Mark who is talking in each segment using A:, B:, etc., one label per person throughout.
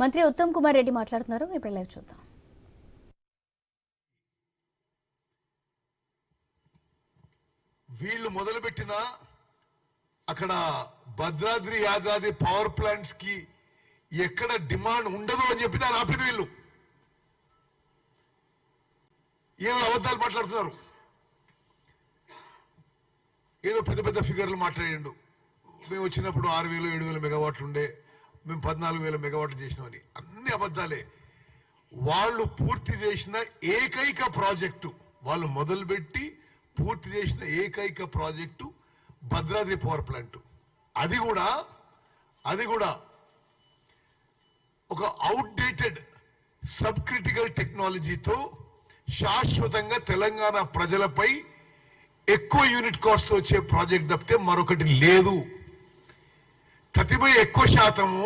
A: మంత్రి ఉత్తమ్ కుమార్ రెడ్డి మాట్లాడుతున్నారు. ఇప్పుడు లైవ్ చూద్దాం.
B: వీళ్ళు మొదలుపెట్టిన అక్కడ భద్రాద్రి యాదాద్రి పవర్ ప్లాంట్స్కి ఎక్కడ డిమాండ్ ఉండదు అని చెప్పి దాని ఆపిన వీళ్ళు. ఏదో అబద్ధాలు మాట్లాడుతున్నారు. ఏదో పెద్ద పెద్ద ఫిగర్లు మాట్లాడిండు. మేము వచ్చినప్పుడు ఆరు వేలు ఏడు వేల మెగావాట్లు ఉండే మేము పద్నాలుగు వేల మెగావాట్లు చేసినామని. అన్ని అబద్ధాలే. వాళ్ళు పూర్తి చేసిన ఏకైక ప్రాజెక్టు వాళ్ళు మొదలుపెట్టి పూర్తి చేసిన ఏకైక ప్రాజెక్టు భద్రాద్రి పవర్ ప్లాంట్. అది కూడా అది కూడా ఒక అవుట్డేటెడ్ సబ్ క్రిటికల్ టెక్నాలజీతో శాశ్వతంగా తెలంగాణ ప్రజలపై ఎక్కువ యూనిట్ కాస్ట్ వచ్చే ప్రాజెక్ట్ తప్పితే మరొకటి లేదు. ప్రతిభ ఎక్కువ శాతము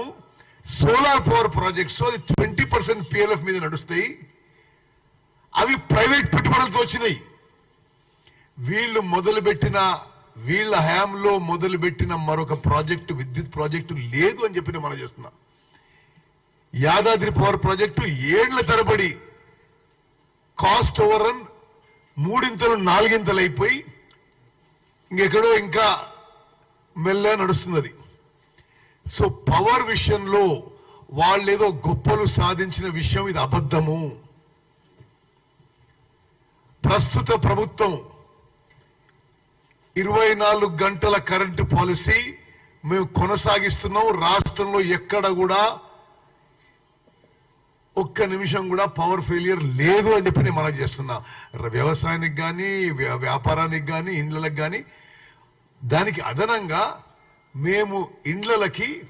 B: సోలార్ పవర్ ప్రాజెక్ట్స్ అది ట్వంటీ పర్సెంట్ పిఎల్ఎఫ్ మీద నడుస్తాయి. అవి ప్రైవేట్ పెట్టుబడులతో వచ్చినాయి. వీళ్ళు మొదలుపెట్టిన వీళ్ళ హయాంలో మొదలుపెట్టిన మరొక ప్రాజెక్టు విద్యుత్ ప్రాజెక్టు లేదు అని చెప్పి నేను మనం చేస్తున్నా. యాదాద్రి పవర్ ప్రాజెక్టు ఏళ్ళ తరబడి కాస్ట్ ఓవర్ రన్ మూడింతలు నాలుగింతలు అయిపోయి ఇంకెక్కడో ఇంకా మెల్ల నడుస్తున్నది. సో పవర్ విషయంలో వాళ్ళేదో గొప్పలు సాధించిన విషయం ఇది అబద్ధము. ప్రస్తుత ప్రభుత్వం ఇరవై నాలుగు గంటల కరెంటు పాలసీ మేము కొనసాగిస్తున్నాం. రాష్ట్రంలో ఎక్కడ కూడా ఒక్క నిమిషం కూడా పవర్ ఫెయిలియర్ లేదు అని చెప్పి నేను మనం చేస్తున్నా. వ్యవసాయానికి కానీ వ్యాపారానికి కానీ ఇండ్లకి కానీ దానికి అదనంగా మేము ఇండ్లకి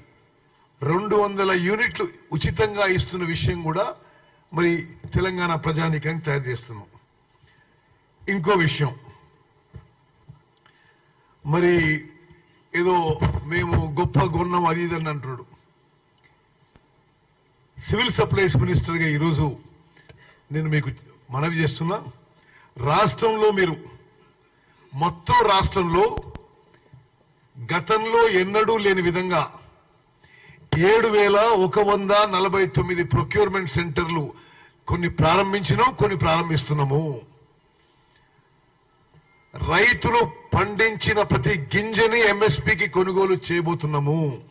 B: రెండు వందల యూనిట్లు ఉచితంగా ఇస్తున్న విషయం కూడా మరి తెలంగాణ ప్రజానీకానికి తయారు చేస్తున్నాం. ఇంకో విషయం. మరి ఏదో మేము గొప్ప గొన్నం అది ఇది అని అంటున్నాడు. సివిల్ సప్లైస్ మినిస్టర్గా ఈరోజు నేను మీకు మనవి చేస్తున్నా. రాష్ట్రంలో మీరు మొత్తం రాష్ట్రంలో గతంలో ఎన్నడూ లేని విధంగా ఏడు వేల ఒక వంద నలభై తొమ్మిది ప్రొక్యూర్మెంట్ సెంటర్లు కొన్ని ప్రారంభించినాం కొన్ని ప్రారంభిస్తున్నాము. రైతులు పండించిన ప్రతి గింజని ఎంఎస్పికి కొనుగోలు చేయబోతున్నాము.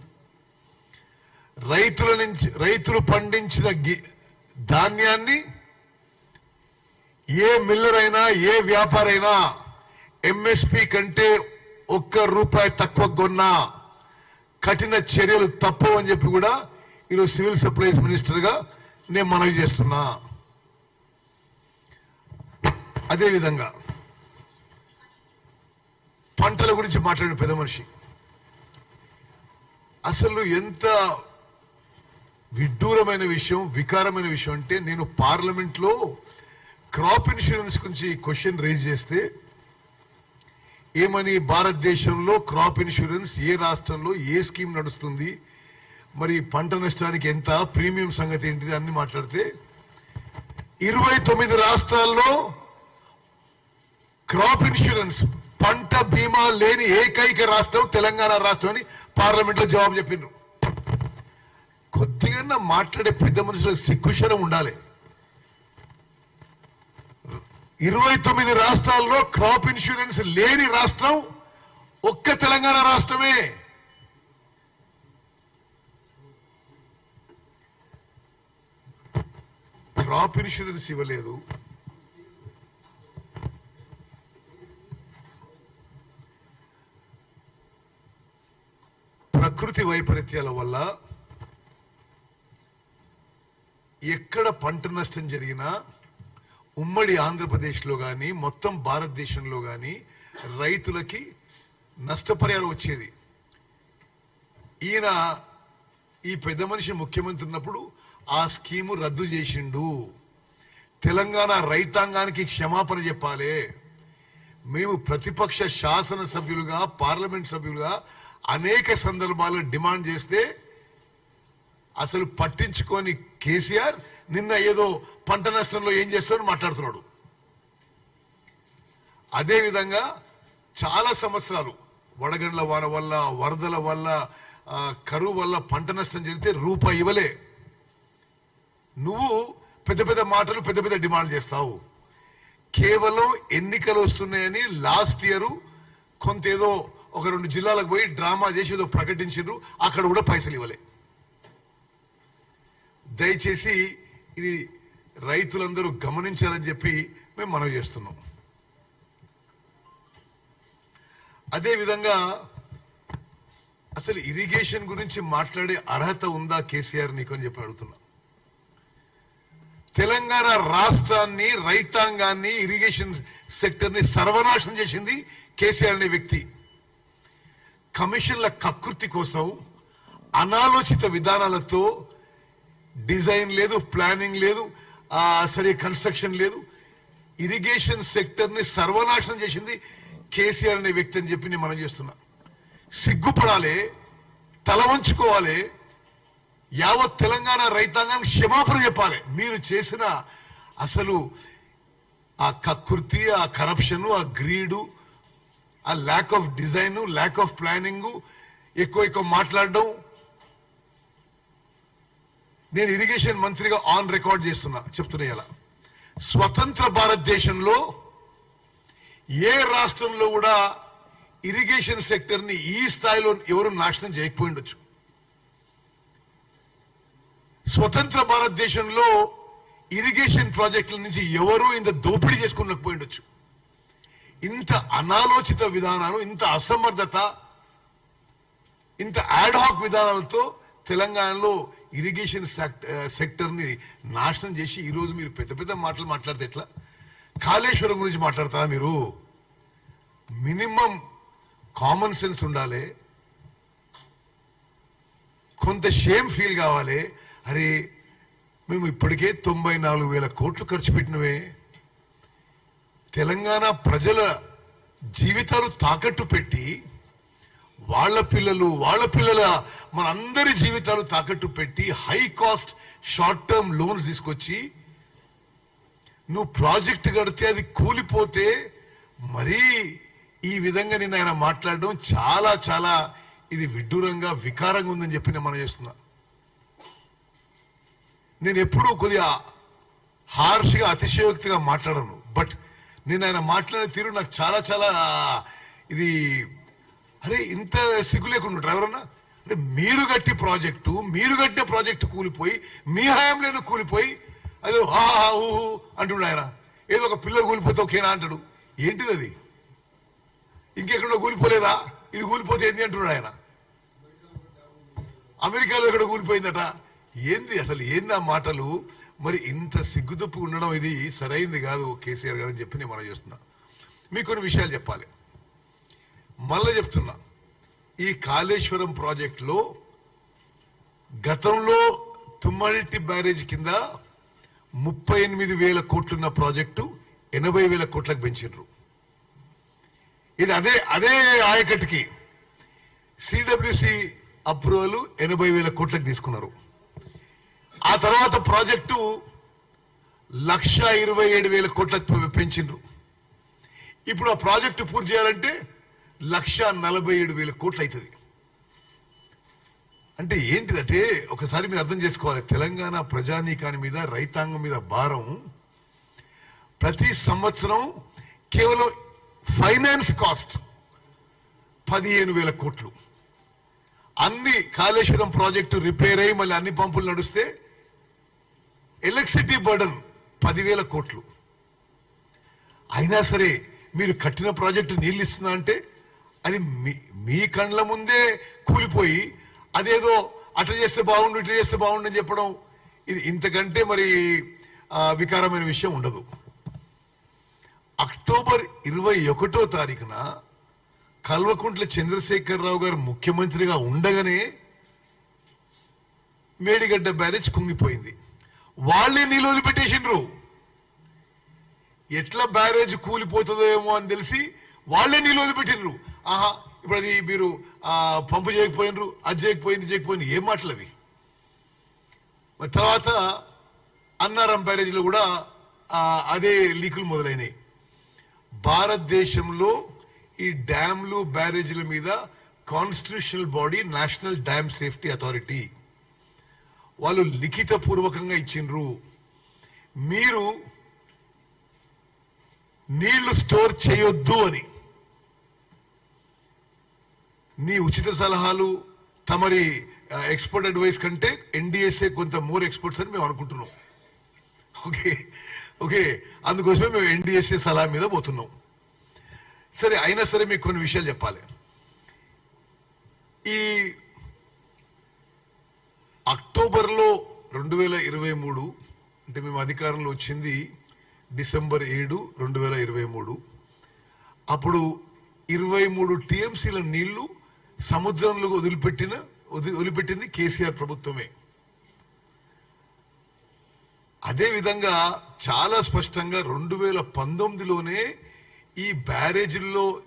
B: రైతుల నుంచి రైతులు పండించిన ధాన్యాన్ని ఏ మిల్లర్ అయినా ఏ వ్యాపారైనా ఎంఎస్పి కంటే ఒక్క రూపాయి తక్కువ కొన్నా కఠిన చర్యలు తప్పవు అని చెప్పి కూడా ఈరోజు సివిల్ సప్లైస్ మినిస్టర్గా నేను మనవి చేస్తున్నా. అదేవిధంగా పంటల గురించి మాట్లాడిన పెద్ద మనిషి. అసలు ఎంత విడ్డూరమైన విషయం వికారమైన విషయం అంటే నేను పార్లమెంట్లో క్రాప్ ఇన్సూరెన్స్ గురించి క్వశ్చన్ రేజ్ చేస్తే ఏమని భారతదేశంలో క్రాప్ ఇన్సూరెన్స్ ఏ రాష్ట్రంలో ఏ స్కీమ్ నడుస్తుంది? మరి పంట నష్టానికి ఎంత? ప్రీమియం సంగతి ఏంటిది? అన్ని మాట్లాడితే ఇరవై తొమ్మిది రాష్ట్రాల్లో క్రాప్ ఇన్సూరెన్స్ పంట బీమా లేని ఏకైక రాష్ట్రం తెలంగాణ రాష్ట్రం అని పార్లమెంట్లో జవాబు చెప్పిండ్రు. కొద్దిగా మాట్లాడే పెద్ద మనుషులకు సిగ్గుశరం ఉండాలి. ఇరవై తొమ్మిది రాష్ట్రాల్లో క్రాప్ ఇన్సూరెన్స్ లేని రాష్ట్రం ఒక్క తెలంగాణ రాష్ట్రమే. క్రాప్ ఇన్సూరెన్స్ ఇవ్వలేదు. ప్రకృతి వైపరీత్యాల వల్ల ఎక్కడ పంట నష్టం జరిగినా ఉమ్మడి ఆంధ్రప్రదేశ్లో కానీ మొత్తం భారతదేశంలో కానీ రైతులకి నష్టపరిహారం వచ్చేది. ఈయన ఈ పెద్ద మనిషి ముఖ్యమంత్రి ఉన్నప్పుడు ఆ స్కీము రద్దు చేసిండు. తెలంగాణ రైతాంగానికి క్షమాపణ చెప్పాలి. మేము ప్రతిపక్ష శాసన సభ్యులుగా పార్లమెంట్ సభ్యులుగా అనేక సందర్భాల్లో డిమాండ్ చేస్తే అసలు పట్టించుకొని కేసీఆర్ నిన్న ఏదో పంట నష్టంలో ఏం చేస్తారో మాట్లాడుతున్నాడు. అదేవిధంగా చాలా సంవత్సరాలు వడగండ్ల వాన వల్ల వరదల వల్ల కరువు వల్ల పంట నష్టం జరిగితే రూపాయి ఇవ్వలే. నువ్వు పెద్ద పెద్ద మాటలు పెద్ద పెద్ద డిమాండ్ చేస్తావు. కేవలం ఎన్నికలు వస్తున్నాయని లాస్ట్ ఇయర్ కొంత ఏదో ఒక రెండు జిల్లాలకు పోయి డ్రామా చేసి ఏదో ప్రకటించారు అక్కడ కూడా పైసలు ఇవ్వలే. దయచేసి ఇది రైతులందరూ గమనించాలని చెప్పి మేము మనవి చేస్తున్నాం. అదే విధంగా అసలు ఇరిగేషన్ గురించి మాట్లాడే అర్హత ఉందా కేసీఆర్ నీకు అని చెప్పి అడుగుతున్నా. తెలంగాణ రాష్ట్రాన్ని రైతాంగాన్ని ఇరిగేషన్ సెక్టర్ని సర్వనాశనం చేసింది కేసీఆర్ అనే వ్యక్తి. కమిషన్ల కకృతి కోసం అనాలోచిత విధానాలతో డిజైన్ లేదు ప్లానింగ్ లేదు సరే కన్స్ట్రక్షన్ లేదు. ఇరిగేషన్ సెక్టర్ని సర్వనాశనం చేసింది కేసీఆర్ అనే వ్యక్తి అని చెప్పి నేను మనం చేస్తున్నా. సిగ్గుపడాలి తల వంచుకోవాలి యావత్ తెలంగాణ రైతాంగానికి క్షమాపణ చెప్పాలి. మీరు చేసిన అసలు ఆ కకృతి ఆ కరప్షన్ ఆ గ్రీడు ఆ lack of design lack of planning ఎక్కువ ఎక్కువ మాట్లాడడం నేను ఇరిగేషన్ మంత్రిగా ఆన్ రికార్డ్ చేస్తున్నా చెప్తున్నా ఇలా. స్వతంత్ర భారతదేశంలో ఏ రాష్ట్రంలో కూడా ఇరిగేషన్ సెక్టర్ని ఈ స్థాయిలో ఎవరు నాశనం చేయకపోయి ఉండొచ్చు స్వతంత్ర భారతదేశంలో ఇరిగేషన్ ప్రాజెక్టుల నుంచి ఎవరు ఇంత దోపిడీ చేసుకున్నకపోయి ఉండొచ్చు ఇంత అనాలోచిత విధానాలు ఇంత అసమర్థత ఇంత యాడ్హాక్ విధానాలతో తెలంగాణలో ఇరిగేషన్ సెక్టర్ని నాశనం చేసి ఈరోజు మీరు పెద్ద పెద్ద మాటలు మాట్లాడితే ఎట్లా? కాళేశ్వరం గురించి మాట్లాడతారా మీరు? మినిమం కామన్ సెన్స్ ఉండాలి. కొంత షేమ్ ఫీల్ కావాలి. అరే మేము ఇప్పటికే తొంభై నాలుగు వేల కోట్లు ఖర్చు పెట్టినవే. తెలంగాణ ప్రజల జీవితాలు తాకట్టు పెట్టి వాళ్ళ పిల్లలు వాళ్ళ పిల్లల మనందరి జీవితాలు తాకట్టు పెట్టి high cost short term loans తీసుకొచ్చి నువ్వు ప్రాజెక్ట్ కడితే అది కూలిపోతే మరీ ఈ విధంగా నిన్న ఆయన మాట్లాడడం చాలా చాలా ఇది విడ్డూరంగా వికారంగా ఉందని చెప్పి నేను మనం చేస్తున్నా. నేను ఎప్పుడూ కొద్దిగా హార్ష్గా అతిశయోక్తిగా మాట్లాడను. బట్ నేను ఆయన మాట్లాడే తీరు నాకు చాలా చాలా ఇది అరే ఇంత సిగ్గు లేకుండా ఉంటారు ఎవరన్నా? అంటే మీరు కట్టి ప్రాజెక్టు మీరు కట్టిన ప్రాజెక్టు కూలిపోయి మీ హయాంలోనే కూలిపోయి అదే హా హా, అంటున్నాడు ఆయన. ఏదో ఒక పిల్లలు కూలిపోతే ఓకేనా అంటాడు. ఏంటిది అది? ఇంకెక్కడో కూలిపోలేదా? ఇది కూలిపోతే ఏంది అంటున్నాడు ఆయన. అమెరికాలో ఎక్కడ కూలిపోయిందట. ఏంది అసలు ఏంది ఆ మాటలు? మరి ఇంత సిగ్గుదప్పు ఉండడం ఇది సరైంది కాదు కేసీఆర్ గారు అని చెప్పి నేను మనం చేస్తున్నా. మీకు కొన్ని విషయాలు చెప్పాలి. మళ్ళీ చెప్తున్నా. ఈ కాళేశ్వరం ప్రాజెక్టులో గతంలో తుమ్మడిట్టి బ్యారేజ్ కింద ముప్పై ఎనిమిది వేల కోట్లున్న ప్రాజెక్టు ఎనభై వేల కోట్లకు పెంచారు ఇది అదే అదే ఆయకట్టుకి సిడబ్ల్యూసి అప్రూవల్ ఎనభై వేల కోట్లకు తీసుకున్నారు. ఆ తర్వాత ప్రాజెక్టు లక్ష ఇరవై ఏడు వేల కోట్లకు పెంచిండ్రు. ఇప్పుడు ఆ ప్రాజెక్టు పూర్తి చేయాలంటే లక్ష నలభై ఏడు వేల కోట్లు అవుతుంది అంటే ఏంటిదంటే ఒకసారి మీరు అర్థం చేసుకోవాలి. తెలంగాణ ప్రజానీకాని మీద రైతాంగం మీద భారం. ప్రతి సంవత్సరం కేవలం ఫైనాన్స్ కాస్ట్ పదిహేను వేల కోట్లు. అన్ని కాళేశ్వరం ప్రాజెక్టు రిపేర్ అయ్యి మళ్ళీ అన్ని పంపులు నడుస్తే ఎలక్ట్రిసిటీ బర్డన్ పదివేల కోట్లు. అయినా సరే మీరు కట్టిన ప్రాజెక్టు నీళ్ళు ఇస్తున్నా అంటే అది మీ మీ కండ్ల ముందే కూలిపోయి అదేదో అట్లా చేస్తే బాగుండు ఇట్లా చేస్తే బాగుండు అని చెప్పడం ఇది ఇంతకంటే మరి వికారమైన విషయం ఉండదు. అక్టోబర్ ఇరవై ఒకటో తారీఖున కల్వకుంట్ల చంద్రశేఖరరావు గారు ముఖ్యమంత్రిగా ఉండగానే మేడిగడ్డ బ్యారేజ్ కుంగిపోయింది. వాళ్ళే నీళ్ళు వదిలిపెట్టేసిండ్రు. ఎట్లా బ్యారేజ్ కూలిపోతుందో ఏమో అని తెలిసి వాళ్ళే నీళ్ళు వదిలిపెట్టిండ్రు. ఆహా ఇప్పుడు అది మీరు పంపు చేయకపోయినరు అది చేయకపోయింది చేయకపోయింది ఏం మాటలు అవి? మరి తర్వాత అన్నారం బ్యారేజ్లో కూడా అదే లీకులు మొదలైనవి భారతదేశంలో ఈ డ్యామ్లు బ్యారేజీల మీద constitutional body national dam safety authority. వాళ్ళు లిఖిత పూర్వకంగా ఇచ్చిండ్రు. మీరు నీళ్ళు స్టోర్ చేయొద్దు అని. నీ ఉచిత సలహాలు తమరి ఎక్స్పర్ట్ అడ్వైస్ కంటే ఎన్డిఎస్ఏ కొంత మోర్ ఎక్స్పర్ట్స్ అని మేము అనుకుంటున్నాం. Okay okay. అందుకోసమే మేము ఎన్డిఎస్ఏ సలహా మీద పోతున్నాం. సరే అయినా సరే మీకు కొన్ని విషయాలు చెప్పాలి. ఈ అక్టోబర్లో రెండు వేల ఇరవై మూడు అంటే మేము అధికారంలో వచ్చింది డిసెంబర్ ఏడు రెండు వేల ఇరవై మూడు. అప్పుడు ఇరవై మూడు టీఎంసీల నీళ్ళు సముద్రంలో వదిలిపెట్టిన వదిలి- వదిలిపెట్టింది కేసీఆర్ ప్రభుత్వమే. అదే విధంగా చాలా స్పష్టంగా రెండు వేల పంతొమ్మిదిలోనే ఈ బ్యారేజీల్లో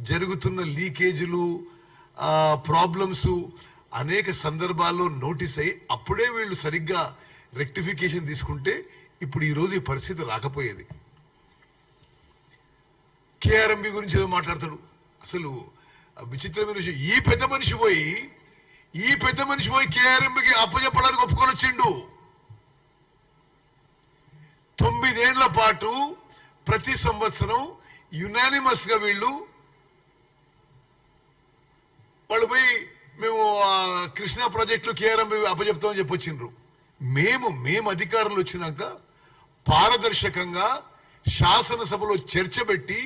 B: జరుగుతున్న లీకేజీలు ప్రాబ్లమ్స్ అనేక సందర్భాల్లో నోటీస్ అయ్యి అప్పుడే వీళ్ళు సరిగ్గా రెక్టిఫికేషన్ తీసుకుంటే ఇప్పుడు ఈరోజు ఈ పరిస్థితి రాకపోయేది. కేఆర్ఎంబి గురించి ఏదో మాట్లాడతాడు. అసలు విచిత్రమైన విషయం. ఈ పెద్ద మనిషి పోయి ఈ పెద్ద మనిషి పోయి కేఆర్ఎంబికి అప్పచెప్పడానికి ఒప్పుకొని వచ్చిండు. తొమ్మిదేళ్ళ పాటు ప్రతి సంవత్సరం యునానిమస్గా వీళ్ళు వాళ్ళు పోయి మేము కృష్ణా ప్రాజెక్టులు కేఆర్ఎం అప్పచెప్తామని చెప్పి వచ్చిండ్రు. మేము మేము అధికారంలో వచ్చినాక పారదర్శకంగా శాసనసభలో చర్చ పెట్టి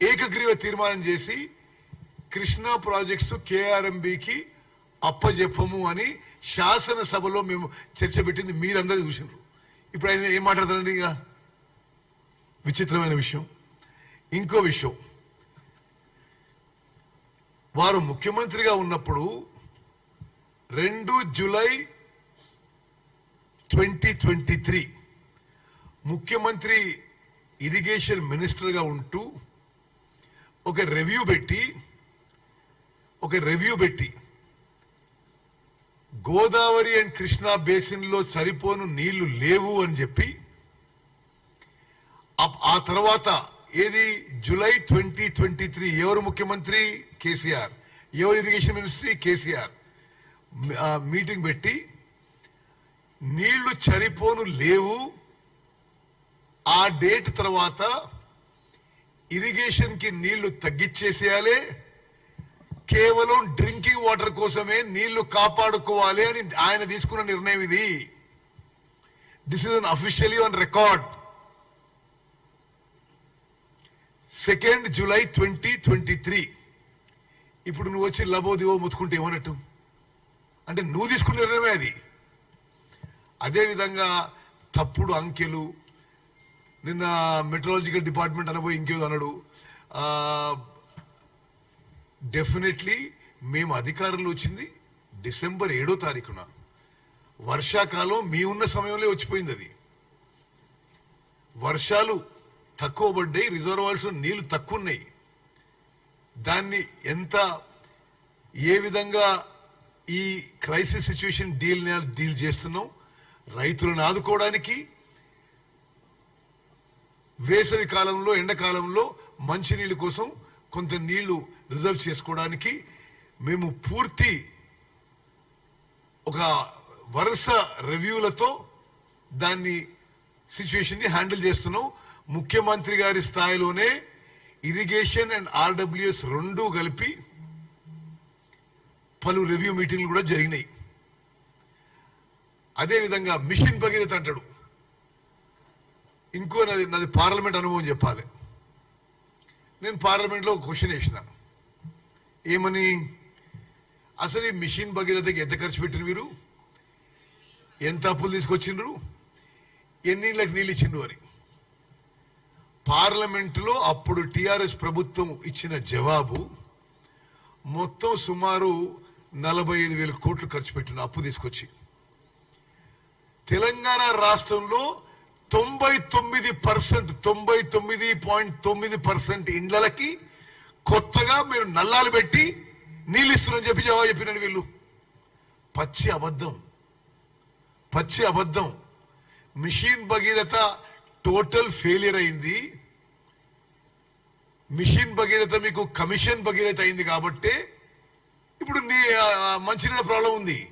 B: ఏకగ్రీవ తీర్మానం చేసి కృష్ణా ప్రాజెక్ట్స్ కేఆర్ఎంబికి అప్పజెప్పము అని శాసనసభలో మేము చర్చ పెట్టింది మీరందరూ చూసినారు ఇప్పుడు ఆయన ఏం మాట్లాడతారండి ఇక? విచిత్రమైన విషయం. ఇంకో విషయం. వారు ముఖ్యమంత్రిగా ఉన్నప్పుడు రెండు జూలై ట్వంటీ ట్వంటీ త్రీ ముఖ్యమంత్రి ఇరిగేషన్ మినిస్టర్గా ఉంటూ ఒక రివ్యూ పెట్టి ఒక రివ్యూ పెట్టి గోదావరి అండ్ కృష్ణా బేసిన్లో సరిపోను నీళ్ళు లేవు అని చెప్పి ఆ- తర్వాత ఏది? జూలై ట్వంటీ ట్వంటీ త్రీ ఎవరు ముఖ్యమంత్రి? కేసీఆర్. ఎవరు ఇరిగేషన్ మినిస్ట్రీ? కేసీఆర్. మీటింగ్ పెట్టి నీళ్ళు సరిపోను లేవు. ఆ డేట్ తర్వాత ఇరిగేషన్కి నీళ్ళు తగ్గించేసేయాలి కేవలం డ్రింకింగ్ వాటర్ కోసమే నీళ్ళు కాపాడుకోవాలి అని ఆయన తీసుకున్న నిర్ణయం ఇది. This is unofficially on record second July twenty twenty three ఇప్పుడు నువ్వు వచ్చి లబో దివో ముత్తుకుంటే ఏమన్నట్టు అంటే నువ్వు తీసుకున్న నిర్ణయమే అది. అదేవిధంగా తప్పుడు అంకెలు నిన్న మెట్రాలజికల్ డిపార్ట్మెంట్ అనబోయి ఇంకేదో అన్నాడు. డెఫినెట్లీ మేము అధికారంలో వచ్చింది డిసెంబర్ ఏడో తారీఖున. వర్షాకాలం మీ ఉన్న సమయంలో వచ్చిపోయింది అది. వర్షాలు తక్కువ పడ్డాయి రిజర్వాయర్స్లో నీళ్ళు తక్కువ ఉన్నాయి. దాన్ని ఎంత ఏ విధంగా ఈ క్రైసిస్ సిచ్యువేషన్ డీల్ డీల్ చేస్తున్నాం రైతులను ఆదుకోవడానికి వేసవి కాలంలో ఎండాకాలంలో మంచినీళ్ళ కోసం కొంత నీళ్ళు రిజర్వ్ చేసుకోవడానికి మేము పూర్తి ఒక వరుస రివ్యూలతో దాన్ని సిచ్యువేషన్ని హ్యాండిల్ చేస్తున్నాం. ముఖ్యమంత్రి గారి స్థాయిలోనే ఇరిగేషన్ అండ్ ఆర్డబ్ల్యూఎస్ రెండు కలిపి పలు రివ్యూ మీటింగ్లు కూడా జరిగినాయి. అదేవిధంగా మిషన్ భగీరథ అంటాడు. ఇంకో నాది నాది పార్లమెంట్ అనుభవం చెప్పాలి. నేను పార్లమెంట్లో క్వశ్చన్ వేసిన. ఏమని? అసలు ఈ మిషన్ భగీరథకి ఎంత ఖర్చు పెట్టిన మీరు? ఎంత అప్పులు తీసుకొచ్చిండ్రు? ఎన్నిళ్ళకి నీళ్ళు ఇచ్చిండ్రు అని. పార్లమెంటులో అప్పుడు టీఆర్ఎస్ ప్రభుత్వం ఇచ్చిన జవాబు మొత్తం సుమారు నలభై ఐదు వేల కోట్లు ఖర్చు పెట్టిన అప్పు తీసుకొచ్చి. తెలంగాణ రాష్ట్రంలో తొంభై తొమ్మిది పర్సెంట్ తొంభై తొమ్మిది పాయింట్ తొమ్మిది పర్సెంట్ ఇండ్లకి కొత్తగా మీరు నల్లాలు పెట్టి నీళ్ళు ఇస్తున్నారని చెప్పి జవాబు చెప్పినాడు వీళ్ళు. పచ్చి అబద్ధం. పచ్చి అబద్ధం. మిషన్ భగీరథ టోటల్ ఫెయిలియర్ అయింది. మిషన్ భగీరథ మీకు కమిషన్ భగీరథ అయింది కాబట్టి ఇప్పుడు నీ మంచినీళ్ళ ప్రాబ్లం ఉంది.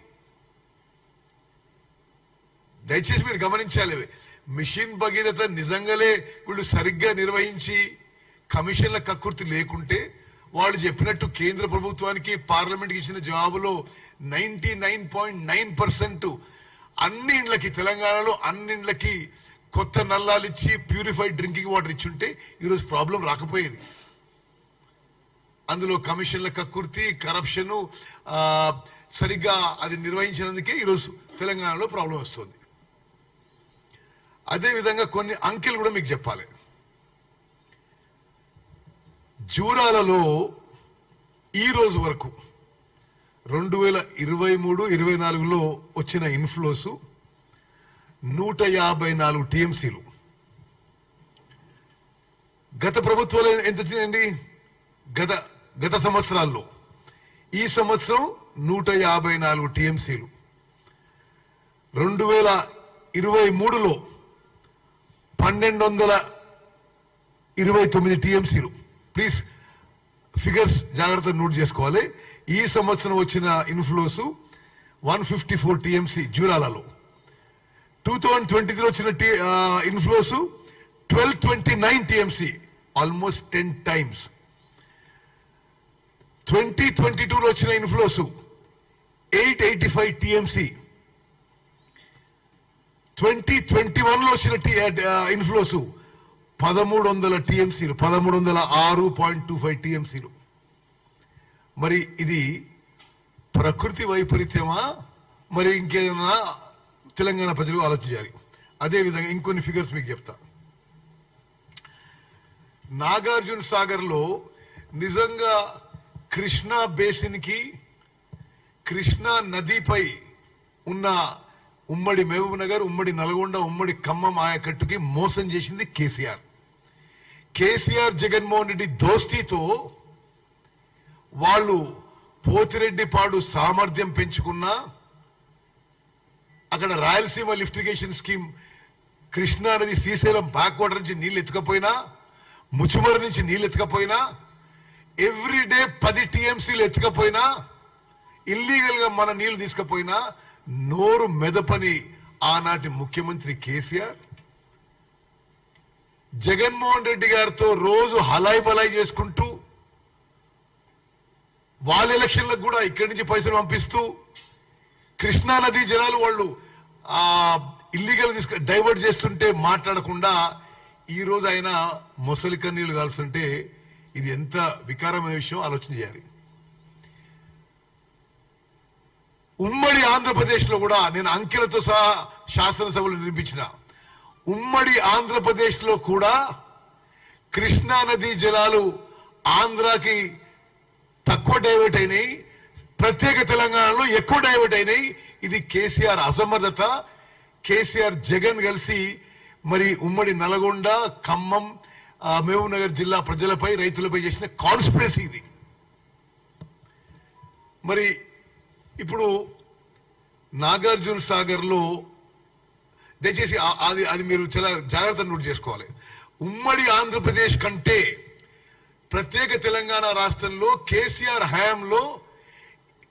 B: దయచేసి మీరు గమనించాలి. మిషన్ భగీరథ నిజంగానే వీళ్ళు సరిగ్గా నిర్వహించి కమిషన్ల కక్కుర్తి లేకుంటే వాళ్ళు చెప్పినట్టు కేంద్ర ప్రభుత్వానికి పార్లమెంట్కి ఇచ్చిన జవాబులో ninety nine point nine percent అన్ని ఇండ్లకి తెలంగాణలో అన్ని ఇండ్లకి కొత్త నల్లాలు ఇచ్చి ప్యూరిఫైడ్ డ్రింకింగ్ వాటర్ ఇచ్చుంటే ఈరోజు ప్రాబ్లం రాకపోయేది. అందులో కమిషన్ల కక్కుర్తి కరప్షన్ సరిగ్గా అది నిర్వహించినందుకే ఈరోజు తెలంగాణలో ప్రాబ్లం వస్తుంది. అదేవిధంగా కొన్ని అంకెలు కూడా మీకు చెప్పాలి. జూరాలలో ఈ రోజు వరకు రెండు వేల ఇరవై మూడు ఇరవై నాలుగులో వచ్చిన ఇన్ఫ్లోస్ నూట యాభై నాలుగు టీఎంసీలు. గత ప్రభుత్వాలు ఎంత వచ్చినాయండి? గత గత సంవత్సరాల్లో. ఈ సంవత్సరం నూట యాభై నాలుగు టీఎంసీలు. రెండు వేల ఇరవై మూడులో పన్నెండు వందల ఇరవై తొమ్మిది టీఎంసీలు. ప్లీజ్ ఫిగర్స్ జాగ్రత్త నోట్ చేసుకోవాలి. ఈ సంవత్సరం వచ్చిన inflows one fifty four TMC జూలాలలో two thousand twenty three వచ్చిన inflows twelve twenty nine TMC almost ten times twenty twenty టూలో వచ్చిన inflows eight eighty five TMC twenty twenty వన్లో వచ్చిన ఇన్ఫ్లోస్ పదమూడు వందల టీఎంసీలు పదమూడు వందల ఆరు పాయింట్ టూ ఫైవ్ టీఎంసీలు. మరి ఇది ప్రకృతి వైపరీత్యమా? మరి ఇంకేదైనా తెలంగాణ ప్రజలు ఆలోచించాలి. అదేవిధంగా ఇంకొన్ని ఫిగర్స్ మీకు చెప్తా. నాగార్జున సాగర్లో నిజంగా కృష్ణా బేసిన్కి కృష్ణా నదిపై ఉన్న ఉమ్మడి మహబూబ్ నగర్ ఉమ్మడి నల్గొండ ఉమ్మడి ఖమ్మం ఆయకట్టుకి మోసం చేసింది కేసీఆర్. కేసీఆర్ జగన్మోహన్ రెడ్డి దోస్తీతో వాళ్ళు పోతిరెడ్డి పాడు సామర్థ్యం పెంచుకున్నా అక్కడ రాయలసీమ లిఫ్టిగేషన్ స్కీమ్ కృష్ణా నది శ్రీశైలం బ్యాక్ వాటర్ నుంచి నీళ్ళు ఎత్తుకపోయినా ముచుమరు నుంచి నీళ్ళు ఎత్తుకపోయినా ఎవ్రీ డే పది టీఎంసీలు ఎత్తుకపోయినా ఇల్లీగల్గా మన నీళ్ళు తీసుకపోయినా నోరు మెదపని ఆనాటి ముఖ్యమంత్రి కేసీఆర్? జగన్మోహన్ రెడ్డి గారితో రోజు హలాయి బలాయి చేసుకుంటూ వాళ్ళ ఎలక్షన్లకు కూడా ఇక్కడి నుంచి పైసలు పంపిస్తూ కృష్ణా నదీ జలాలు వాళ్ళు ఇల్లీగల్ తీసుకు డైవర్ట్ చేస్తుంటే మాట్లాడకుండా ఈ రోజు ఆయన మొసలి కన్నీళ్ళు కాల్స్తుంటే ఇది ఎంత వికారమైన విషయం? ఆలోచన చేయాలి. ఉమ్మడి ఆంధ్రప్రదేశ్లో కూడా నేను అంకెలతో సహా శాసనసభలు నిర్మించిన ఉమ్మడి ఆంధ్రప్రదేశ్లో కూడా కృష్ణా నదీ జలాలు ఆంధ్రాకి తక్కువ డైవర్ట్ అయినాయి. ప్రత్యేక తెలంగాణలో ఎక్కువ డైవర్ట్ అయినాయి. ఇది కేసీఆర్ అసమర్థత. కేసీఆర్ జగన్ కలిసి మరి ఉమ్మడి నల్గొండ ఖమ్మం మహబూబ్నగర్ జిల్లా ప్రజలపై రైతులపై చేసిన కాన్స్పిరసీ ఇది. మరి ఇప్పుడు నాగార్జున సాగర్లో దయచేసి అది అది మీరు చాలా జాగ్రత్త నోట్ చేసుకోవాలి. ఉమ్మడి ఆంధ్రప్రదేశ్ కంటే ప్రత్యేక తెలంగాణ రాష్ట్రంలో కేసీఆర్ హయాంలో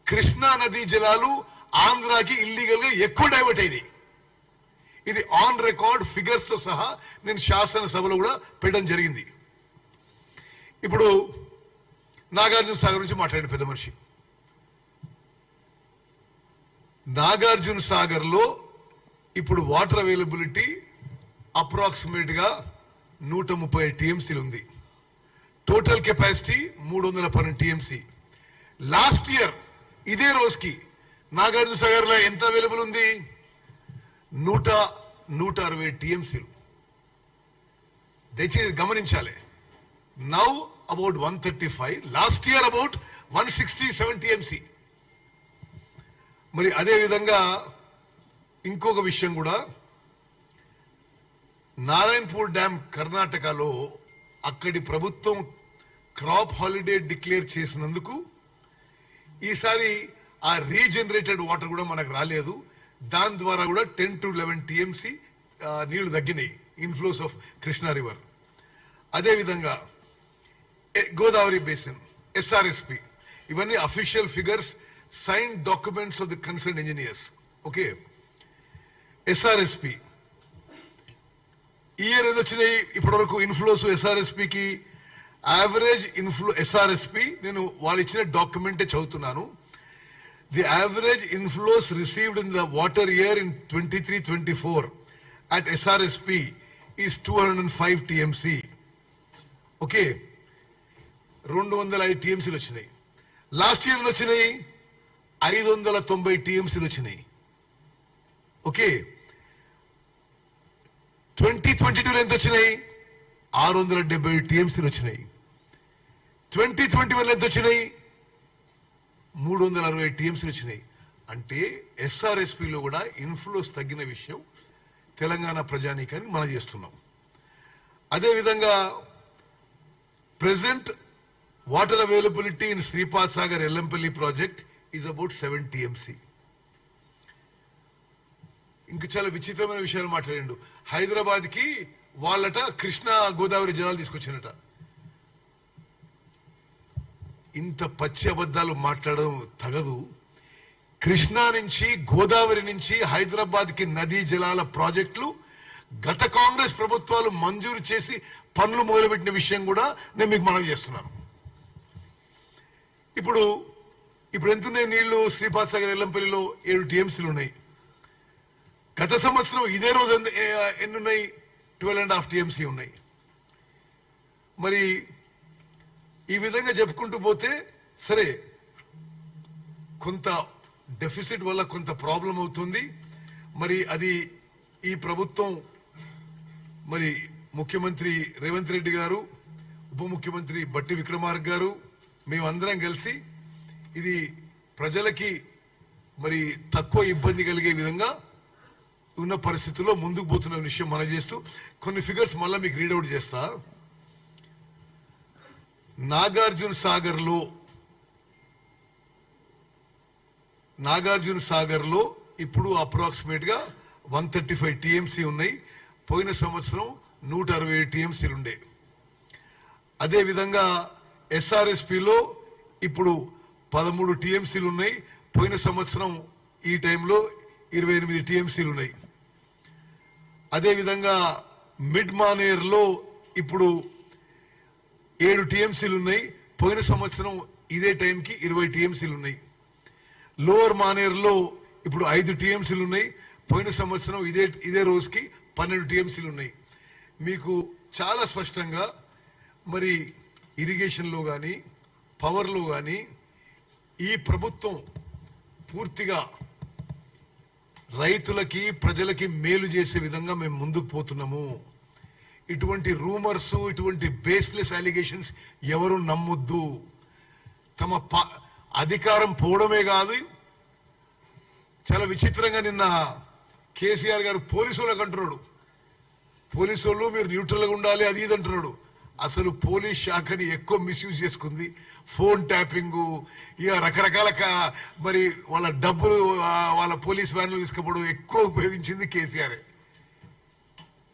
B: కృష్ణా నదీ జలాలు ఆంధ్రాకి ఇల్లీగల్గా ఎక్కువ డైవర్ట్ అయినాయి. ఇది ఆన్ రికార్డ్ ఫిగర్స్తో సహా నేను శాసనసభలో కూడా పెట్టడం జరిగింది. ఇప్పుడు నాగార్జున సాగర్ నుంచి మాట్లాడిన పెద్ద మనిషి. నాగార్జున సాగర్లో ఇప్పుడు వాటర్ అవైలబిలిటీ అప్రాక్సిమేట్గా నూట ముప్పై టీఎంసీలు ఉంది. టోటల్ కెపాసిటీ మూడు వందల పన్నెండు టీఎంసీ. లాస్ట్ ఇయర్ ఇదే రోజుకి నాగార్జున సాగర్లో ఎంత అవైలబుల్ ఉంది? నూట నూట అరవై టీఎంసీలు. దయచేసి గమనించాలి. Now about one thirty five last year about one sixty seven TMC. మరి అదే విధంగా ఇంకొక విషయం కూడా. నారాయణపూర్ డ్యామ్ కర్ణాటకలో అక్కడి ప్రభుత్వం క్రాప్ హాలిడే డిక్లేర్ చేసినందుకు ఈసారి ఆ రీజనరేటెడ్ వాటర్ కూడా మనకు రాలేదు. దాని ద్వారా కూడా టెన్ టు లెవెన్ టీఎంసీ నీళ్ళు తగ్గినాయి ఇన్ఫ్లోస్ ఆఫ్ కృష్ణా రివర్. అదేవిధంగా గోదావరి బేసిన్ ఎస్ఆర్ఎస్పి ఇవన్నీ official figures sign documents of the concern engineers okay SRSP year ఎన్ని వచ్చినాయి ఇప్పటివరకు ఇన్ఫ్లోస్ ఎస్ఆర్ఎస్పికి యావరేజ్ ఇన్ఫ్లో ఎస్ఆర్ఎస్పి నేను వాళ్ళు ఇచ్చిన డాక్యుమెంటే చదువుతున్నాను. The average inflows received in the water year in twenty three twenty four at SRSP is two hundred and five TMC okay రెండు వందల ఐదు టీఎంసీలు వచ్చినాయి. లాస్ట్ ఇయర్ వచ్చినాయి ఐదు వందల తొంభై టీఎంసీలు వచ్చినాయి ఓకే. ట్వంటీ ట్వంటీ టూలో ఎంత వచ్చినాయి ఆరు వందల డెబ్బై టీఎంసీలు వచ్చినాయి ట్వంటీ ట్వంటీ వన్ ఎంత వచ్చినాయి మూడు వందల అరవై టీఎంసీలు వచ్చినాయి అంటే ఎస్ఆర్ఎస్పిలో కూడా ఇన్ఫ్లోస్ తగ్గిన విషయం తెలంగాణ ప్రజానీకానికి మనం చేస్తున్నాం. అదేవిధంగా present water availability in Sripad Sagar Yellampalli project is about seven TMC ఇంక చాలా విచిత్రమైన విషయాలు మాట్లాడిండు. హైదరాబాద్కి వాళ్ళట కృష్ణా గోదావరి జలాలు తీసుకొచ్చినట. ఇంత పచ్చి అబద్ధాలు మాట్లాడడం తగదు. కృష్ణా నుంచి గోదావరి నుంచి హైదరాబాద్కి నదీ జలాల ప్రాజెక్టులు గత కాంగ్రెస్ ప్రభుత్వాలు మంజూరు చేసి పనులు మొదలుపెట్టిన విషయం కూడా నేను మీకు మనం చేస్తున్నాను. ఇప్పుడు ఇప్పుడు ఎంతున్నాయి నీళ్ళు? శ్రీపాద్ సాగర్ ఎల్లంపల్లిలో ఏడు టీఎంసీలు ఉన్నాయి. గత సంవత్సరం ఇదే రోజు ఎన్నున్నాయి? ట్వెల్వ్ అండ్ హాఫ్ టీఎంసీ ఉన్నాయి. మరి ఈ విధంగా చెప్పుకుంటూ పోతే సరే కొంత డెఫిసిట్ వల్ల కొంత ప్రాబ్లం అవుతుంది. మరి అది ఈ ప్రభుత్వం మరి ముఖ్యమంత్రి రేవంత్ రెడ్డి గారు ఉప ముఖ్యమంత్రి బట్టి విక్రమార్క గారు మేమందరం కలిసి ఇది ప్రజలకి మరి తక్కువ ఇబ్బంది కలిగే విధంగా ఉన్న పరిస్థితుల్లో ముందుకు పోతున్న విషయం మనం చేస్తూ కొన్ని ఫిగర్స్ మళ్ళీ మీకు రీడౌట్ చేస్తా. నాగార్జున సాగర్లో నాగార్జున సాగర్లో ఇప్పుడు అప్రాక్సిమేట్గా వన్ థర్టీ ఫైవ్ టీఎంసీ ఉన్నాయి. పోయిన సంవత్సరం నూట అరవై టీఎంసీలు ఉండే. అదేవిధంగా ఎస్ఆర్ఎస్పిలో ఇప్పుడు పదమూడు టీఎంసీలు ఉన్నాయి. పోయిన సంవత్సరం ఈ టైంలో ఇరవై ఎనిమిది టీఎంసీలు ఉన్నాయి. అదేవిధంగా మిడ్ మానేర్లో ఇప్పుడు ఏడు టీఎంసీలు ఉన్నాయి. పోయిన సంవత్సరం ఇదే టైంకి ఇరవై టీఎంసీలు ఉన్నాయి. లోవర్ మానేర్లో ఇప్పుడు ఐదు టీఎంసీలు ఉన్నాయి. పోయిన సంవత్సరం ఇదే ఇదే రోజుకి పన్నెండు టీఎంసీలు ఉన్నాయి. మీకు చాలా స్పష్టంగా మరి ఇరిగేషన్లో కానీ పవర్లో కానీ ఈ ప్రభుత్వం పూర్తిగా రైతులకి ప్రజలకి మేలు చేసే విధంగా మేము ముందుకు పోతున్నాము. ఇటువంటి రూమర్స్ ఇటువంటి బేస్లెస్ అలిగేషన్స్ ఎవరు నమ్మొద్దు. తమ ప- అధికారం పోవడమే కాదు చాలా విచిత్రంగా నిన్న కేసీఆర్ గారు పోలీసు వాళ్ళకి అంటున్నాడు. పోలీసు వాళ్ళు మీరు న్యూట్రల్గా ఉండాలి అది ఇది అంటున్నాడు. అసలు పోలీస్ శాఖని ఎక్కువ మిస్యూజ్ చేసుకుంది. ఫోన్ ట్యాపింగ్ ఇక రకరకాల మరి వాళ్ళ డబ్బులు వాళ్ళ పోలీస్ వ్యాన్లు తీసుకుపోవడం ఎక్కువ ఉపయోగించింది కేసీఆర్.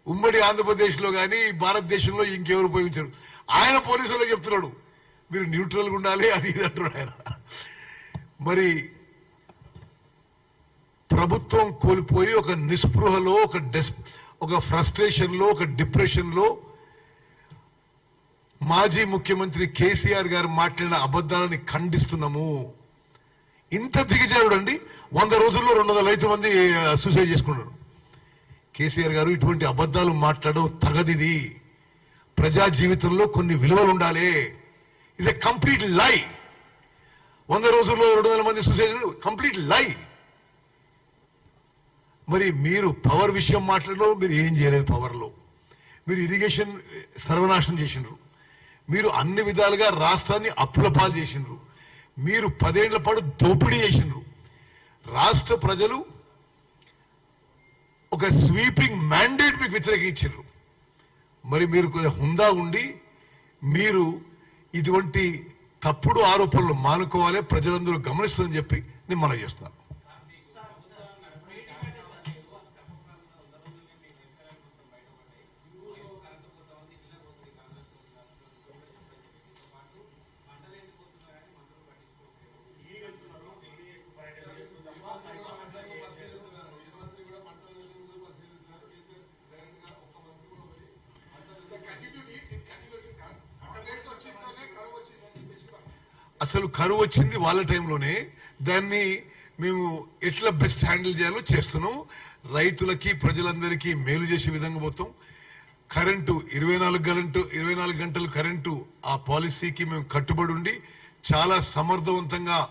B: ఉమ్మడి ఆంధ్రప్రదేశ్లో కానీ భారతదేశంలో ఇంకెవరు ఉపయోగించారు. ఆయన పోలీసులో చెప్తున్నాడు మీరు న్యూట్రల్గా ఉండాలి అది ఇది అంటున్నాడు ఆయన. మరి ప్రభుత్వం కోల్పోయి ఒక నిస్పృహలో ఒక డెస్ ఒక ఫ్రస్ట్రేషన్లో ఒక డిప్రెషన్లో మాజీ ముఖ్యమంత్రి కేసీఆర్ గారు మాట్లాడిన అబద్ధాలని ఖండిస్తున్నాము. ఇంత దిగజారుడు అండి వంద రోజుల్లో రెండు వందల ఐదు మంది సూసైడ్ చేసుకున్నారు. కేసీఆర్ గారు ఇటువంటి అబద్ధాలు మాట్లాడడం తగదిది. ప్రజా జీవితంలో కొన్ని విలువలు ఉండాలి. ఇది కంప్లీట్ లై వంద రోజుల్లో రెండు వందల మంది సూసైడ్ కంప్లీట్ లై మరి మీరు పవర్ విషయం మాట్లాడలో మీరు ఏం చేయలేదు పవర్లో. మీరు ఇరిగేషన్ సర్వనాశనం చేసిండ్రు మీరు అన్ని విధాలుగా రాష్ట్రాన్ని అప్పుల పాలు చేసిండ్రు. మీరు పదేళ్ళ పాటు దోపిడీ చేసిండ్రు. రాష్ట్ర ప్రజలు ఒక స్వీపింగ్ మ్యాండేట్ మీకు వ్యతిరేకించారు మరి మీరు కొద్దిగా హుందా ఉండి మీరు ఇటువంటి తప్పుడు ఆరోపణలు మానుకోవాలి ప్రజలందరూ గమనిస్తుందని చెప్పి నేను మనం చేస్తున్నాను. అసలు కరువు వచ్చింది వాళ్ళ టైంలోనే. దాన్ని మేము ఎట్లా బెస్ట్ హ్యాండిల్ చేయాలో చేస్తున్నాం. రైతులకి ప్రజలందరికీ మేలు చేసే విధంగా పోతాం. కరెంటు ఇరవై నాలుగు గంటలు ఇరవై నాలుగు గంటలు కరెంటు ఆ పాలసీకి మేము కట్టుబడి ఉండి చాలా సమర్థవంతంగా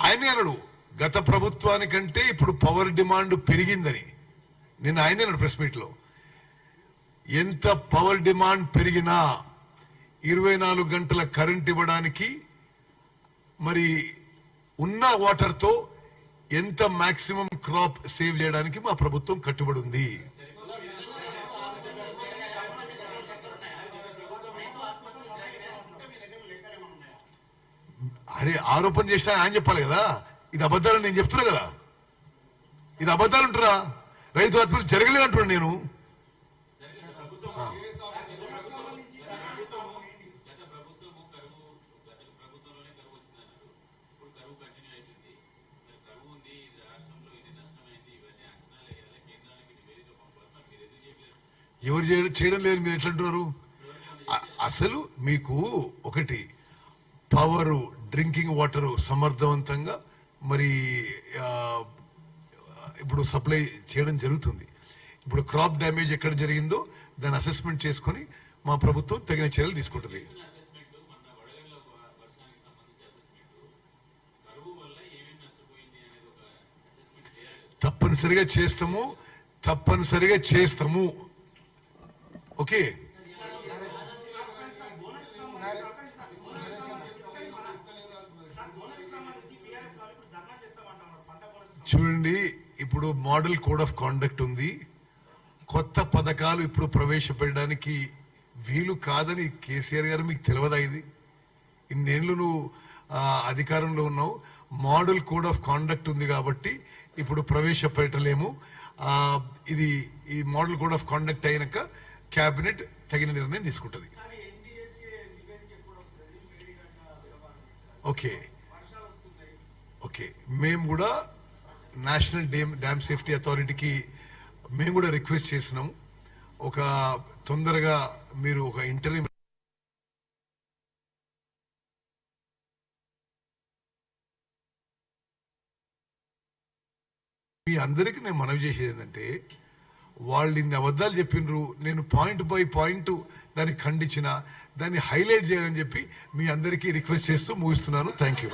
B: ఆయనే అన్నాడు గత ప్రభుత్వానికంటే ఇప్పుడు పవర్ డిమాండ్ పెరిగిందని. నిన్న ఆయనే అన్నాడు ప్రెస్ మీట్లో. ఎంత పవర్ డిమాండ్ పెరిగినా ఇరవై నాలుగు గంటల కరెంట్ ఇవ్వడానికి మరి ఉన్న వాటర్తో ఎంత మాక్సిమం క్రాప్ సేవ్ చేయడానికి మా ప్రభుత్వం కట్టుబడి ఉంది? అరే ఆరోపణ చేసినా ఆయన చెప్పాలి కదా? ఇది అబద్ధాలని నేను చెప్తున్నా కదా? ఇది అబద్ధాలు ఉంటురా రైతు ఆత్మహత్య జరగలేదు అంటున్నాను నేను. ఎవరు చేయడం చేయడం లేదు మీరు ఎట్లంటున్నారు? అసలు మీకు ఒకటి పవరు డ్రింకింగ్ వాటర్ సమర్థవంతంగా మరి ఇప్పుడు సప్లై చేయడం జరుగుతుంది. ఇప్పుడు క్రాప్ డ్యామేజ్ ఎక్కడ జరిగిందో దాన్ని అసెస్మెంట్ చేసుకొని మా ప్రభుత్వం తగిన చర్యలు తీసుకుంటుంది. తప్పనిసరిగా చేస్తాము తప్పనిసరిగా చేస్తాము. ఓకే. చూడండి ఇప్పుడు మోడల్ కోడ్ ఆఫ్ కాండక్ట్ ఉంది. కొత్త పథకాలు ఇప్పుడు ప్రవేశపెట్టడానికి వీలు కాదని కేసీఆర్ గారు మీకు తెలియదా ఇది? ఇన్నేళ్ళు నువ్వు అధికారంలో ఉన్నావు. మోడల్ కోడ్ ఆఫ్ కాండక్ట్ ఉంది కాబట్టి ఇప్పుడు ప్రవేశపెట్టలేము. ఇది ఈ మోడల్ కోడ్ ఆఫ్ కాండక్ట్ అయినాక కేబినెట్ తగిన నిర్ణయం తీసుకుంటుంది. ఓకే. ఓకే. మేము కూడా నేషనల్ డ్యామ్ డ్యామ్ సేఫ్టీ అథారిటీకి మేము కూడా రిక్వెస్ట్ చేసినాం. ఒక తొందరగా మీరు ఒక ఇంటర్వ్యూ మీ అందరికీ నేను మనవి చేసేది ఏంటంటే వాళ్ళు ఇన్ని అబద్ధాలు చెప్పిండ్రు నేను పాయింట్ బై పాయింట్ దాన్ని ఖండించిన దాన్ని హైలైట్ చేయాలని చెప్పి మీ అందరికీ రిక్వెస్ట్ చేస్తూ ముగిస్తున్నాను. Thank you